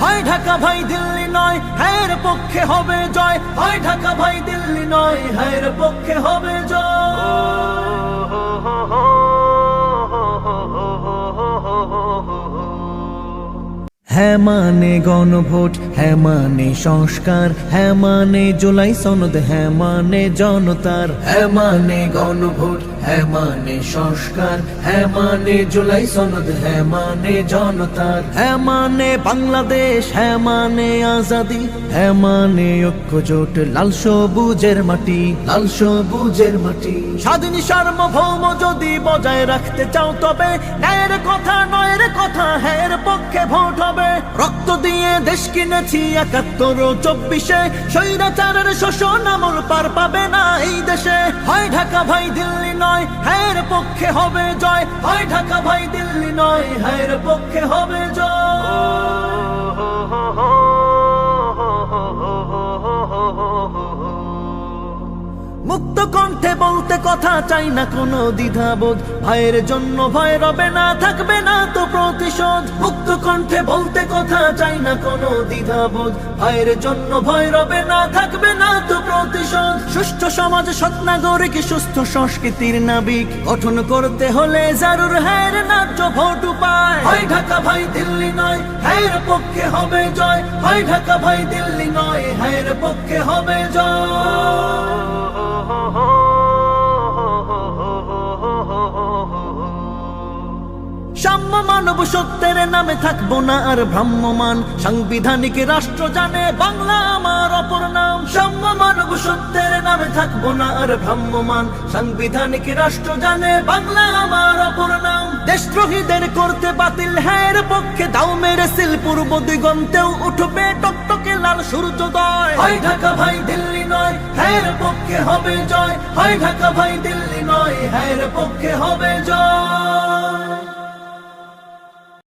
হয় ঢাকা ভাই দিল্লি নয় হায়ের পক্ষে হবে জয়। হয় ঢাকা ভাই দিল্লি নয় হ্যাঁ পক্ষে হবে হ্যাঁ মানে গণভোট হ্যাঁ মানে সংস্কার হ্যাঁ মানে জুলাই সনদ হ্যাঁ মানে জনতার হ্যাঁ মানে গণভোট হ্যাঁ মানে সংস্কার হ্যাঁ মানে জুলাই সনদ হ্যাঁ মানে জনতার হ্যাঁ মানে বাংলাদেশ হ্যাঁ মানে আজাদি হ্যাঁ মানে ঐক্যজোট লাল সবুজের মাটি লাল সবুজের মাটি স্বাধীন সার্বভৌম যদি বজায় রাখতে চাও তবে ন্যায়ের কথা হ্যাঁ পক্ষে ভোট হবে। রক্ত দিয়ে দেশ কিনেছি একাত্তর ও চব্বিশে। স্বৈরাচারের শোষণ আমল পার পাবে না এই দেশে। হয় ঢাকা ভাই দিল্লি নয়, হের পক্ষে হবে জয়। হয় ঢাকা ভাই দিল্লি নয়, হের পক্ষে হবে মুক্ত কণ্ঠে বলতে কথা চাই না কোনো দ্বিধাবোধ। ভাইয়ের জন্য ভয় রবে না, থাকবে না তো প্রতিশোধ। মুক্ত কণ্ঠে বলতে কথা চাই না কোনো দ্বিধাবোধ। ভাইয়ের জন্য ভয় রবে না, থাকবে না তো প্রতিশোধ। সুষ্ঠু সমাজ সৎ নাগরিক সুস্থ সংস্কৃতির নাবিক। গঠন করতে হলে জারুর হ্যার ন্যায্য ভোট উপায়। হয় ঢাকা ভাই, দিল্লি নয় হ্যার পক্ষে হবে জয়। হয় ঢাকা ভাই, দিল্লি নয় হ্যার পক্ষে হবে সাম্য সত্যের নামে থাকব না আর ভ্রাম্যমান। সাংবিধানিক রাষ্ট্র জানে বাংলা আমার অপর নাম। সাম্য সত্যের নামে থাকব না আর ভ্রাম্যমান। সাংবিধানিক রাষ্ট্র জানে বাংলা আমার অপর নাম। দেশদ্রোহীদের করতে বাতিল হ্যার পক্ষে দাও মেরে সিল। পূর্ব দিগন্তেও উঠবে টকটকে লাল সূর্যোদয়। হয় ঢাকা ভাই, দিল্লি নয় হ্যার পক্ষে হবে জয়। হয় ঢাকা ভাই, দিল্লি নয় হ্যার পক্ষে হবে জয়।